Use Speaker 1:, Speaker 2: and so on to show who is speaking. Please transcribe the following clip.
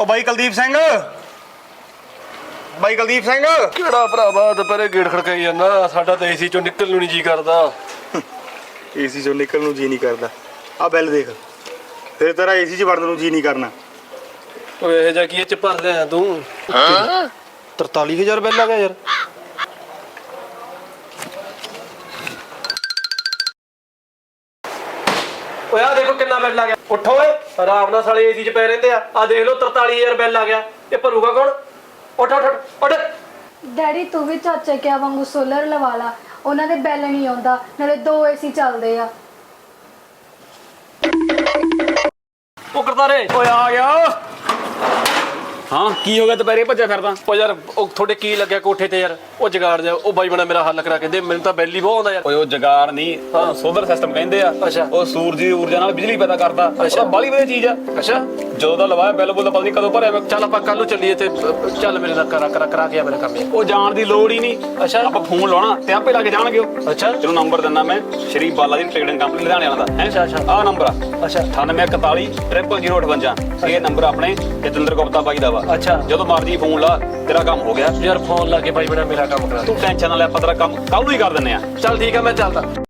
Speaker 1: ਉਹ ਬਾਈ ਕੁਲਦੀਪ ਸਿੰਘ। ਬਾਈ ਕੁਲਦੀਪ ਸਿੰਘ।
Speaker 2: ਕਿਹੜਾ ਭਰਾਵਾ ਦੁਪਹਿਰੇ ਗੇੜ ਖੜਕਾਈ ਜਾਂਦਾ ਸਾਡਾ ਤਾਂ ਏਸੀ ਚੋਂ ਨਿਕਲ ਨੂੰ ਨਹੀਂ ਜੀ ਕਰਦਾ।
Speaker 1: ਏਸੀ ਚੋਂ ਨਿਕਲਣ ਨੂੰ ਜੀ ਨਹੀਂ ਕਰਦਾ। ਆ ਬੈਲ ਦੇਖ। ਫਿਰ ਤੇਰਾ ਏਸੀ 'ਚ ਵੜਨ ਨੂੰ ਜੀ ਨਹੀਂ ਕਰਨਾ।
Speaker 2: ਓਏ ਇਹ ਜਾ ਕੀ ਇਹ ਚ ਭਰ ਲਿਆ ਤੂੰ? 43000 ਬਿੱਲ ਆ ਗਿਆ ਯਾਰ। ਓਏ ਆ ਦੇਖੋ ਕਿੰਨਾ ਬਿੱਲ ਆ ਗਿਆ। ਉੱਠੋ ਓਏ ਆਰਾਮ ਨਾਲ ਸਾਲੇ ਏਸੀ 'ਚ ਪੈ ਰਹਿੰਦੇ ਆ। ਆ ਦੇਖ ਲਓ 43000 ਬਿੱਲ ਆ ਗਿਆ। ਇਹ ਭਰੂਗਾ ਕੌਣ? ਉੱਠ ਉੱਠ ਉੱਠ, ਉੱਠ।
Speaker 3: ਡੈਡੀ ਤੂੰ ਵੀ ਚਾਚੇ ਕਿਆ ਵਾਂਗੂ ਸੋਲਰ ਲਵਾ ਲਾ। ਉਹਨਾਂ ਦੇ ਬਿੱਲ ਨਹੀਂ ਆਉਂਦਾ ਨਾਲੇ ਦੋ ਏਸੀ ਚੱਲਦੇ ਆ।
Speaker 2: ਉਹ ਕਰਤਾਰੇ ਓਏ ਆ ਗਿਆ।
Speaker 4: ਹਾਂ ਕੀ ਹੋ ਗਿਆ? ਦੁਪਹਿਰੇ ਭੱਜਿਆ ਫਿਰਦਾ।
Speaker 2: ਓ ਯਾਰ ਉਹ ਤੁਹਾਡੇ ਕੀ ਲੱਗਿਆ ਕੋਠੇ ਤੇ ਯਾਰ? ਉਹ ਜਗਾੜ ਜਾ ਉਹ ਬਾਈ ਬਣਾ ਮੇਰਾ ਹੱਲ ਕਰਾ ਕੇ ਦੇ ਮੈਨੂੰ ਤਾਂ ਬਿੱਲ ਬਹੁਤ ਆਉਂਦਾ ਯਾਰ।
Speaker 4: ਓਏ ਉਹ ਜਗਾੜ ਨਹੀਂ
Speaker 2: ਹਾਂ।
Speaker 4: ਸੋਲਰ ਸਿਸਟਮ ਕਹਿੰਦੇ ਆ।
Speaker 2: ਅੱਛਾ।
Speaker 4: ਉਹ ਸੂਰਜ ਦੀ ਊਰਜਾ ਨਾਲ ਬਿਜਲੀ ਪੈਦਾ ਕਰਦਾ।
Speaker 2: ਅੱਛਾ।
Speaker 4: ਉਹ ਬਾਲੀ ਵਧੀਆ ਚੀਜ਼ ਆ।
Speaker 2: ਅੱਛਾ।
Speaker 4: ਜਦੋਂ ਦਾ ਲਵਾਇਆ ਬਿੱਲ ਬੁੱਲ ਪਤਾ ਨਹੀਂ ਕਦੋਂ ਭਰਿਆ ਮੈਂ।
Speaker 2: ਚੱਲ ਆਪਾਂ ਕੱਲ ਨੂੰ ਚੱਲੀਏ ਤੇ ਚੱਲ ਮੇਰੇ ਨਾਲ ਕਰਾ ਕਰਾ ਕਰਾ ਕੇ ਆ ਮੇਰਾ ਕੰਮ।
Speaker 4: ਉਹ ਜਾਣ ਦੀ ਲੋੜ ਹੀ ਨਹੀਂ।
Speaker 2: ਅੱਛਾ।
Speaker 4: ਆਪਾਂ ਫੋਨ ਲਾਉਣਾ ਤੇ ਆਪੇ ਲੱਗ ਜਾਣਗੇ ਉਹ।
Speaker 2: ਅੱਛਾ।
Speaker 4: ਚਲੋ ਨੰਬਰ ਦਿੰਦਾ ਮੈਂ ਸ਼੍ਰੀ ਬਾਲਾ ਜੀ ਟ੍ਰੇਡਿੰਗ ਕੰਪਨੀ ਲੁਧਿਆਣੇ ਵਾਲਾ ਦਾ। ਹੈ?
Speaker 2: ਅੱਛਾ, ਅੱਛਾ।
Speaker 4: ਆਹ ਨੰਬਰ ਆ।
Speaker 2: ਅੱਛਾ।
Speaker 4: 9841 0058 ਇਹ ਨੰਬਰ ਆਪਣੇ ਜਤਿੰਦਰ ਗੁਪਤਾ ਬਾਈ ਦਾ ਵਾ।
Speaker 2: ਅੱਛਾ।
Speaker 4: ਜਦੋਂ ਮਰਜ਼ੀ ਫੋਨ ਲਾ ਤੇਰਾ ਕੰਮ ਹੋ ਗਿਆ।
Speaker 2: ਯਾਰ ਫੋਨ ਲਾ ਕੇ ਬਾਈ ਬਣਾ ਮੇਰਾ ਕੰਮ ਕਰਾ ਦੇ।
Speaker 4: ਤੂੰ ਟੈਨਸ਼ਨ ਨਾ ਲੈ ਆਪਾਂ ਤੇਰਾ ਕੰਮ ਕੱਲ ਨੂੰ ਹੀ ਕਰ ਦਿੰਨੇ ਆ
Speaker 2: ਚੱਲ ਠੀਕ ਆ ਮੈਂ ਚੱਲਦਾ।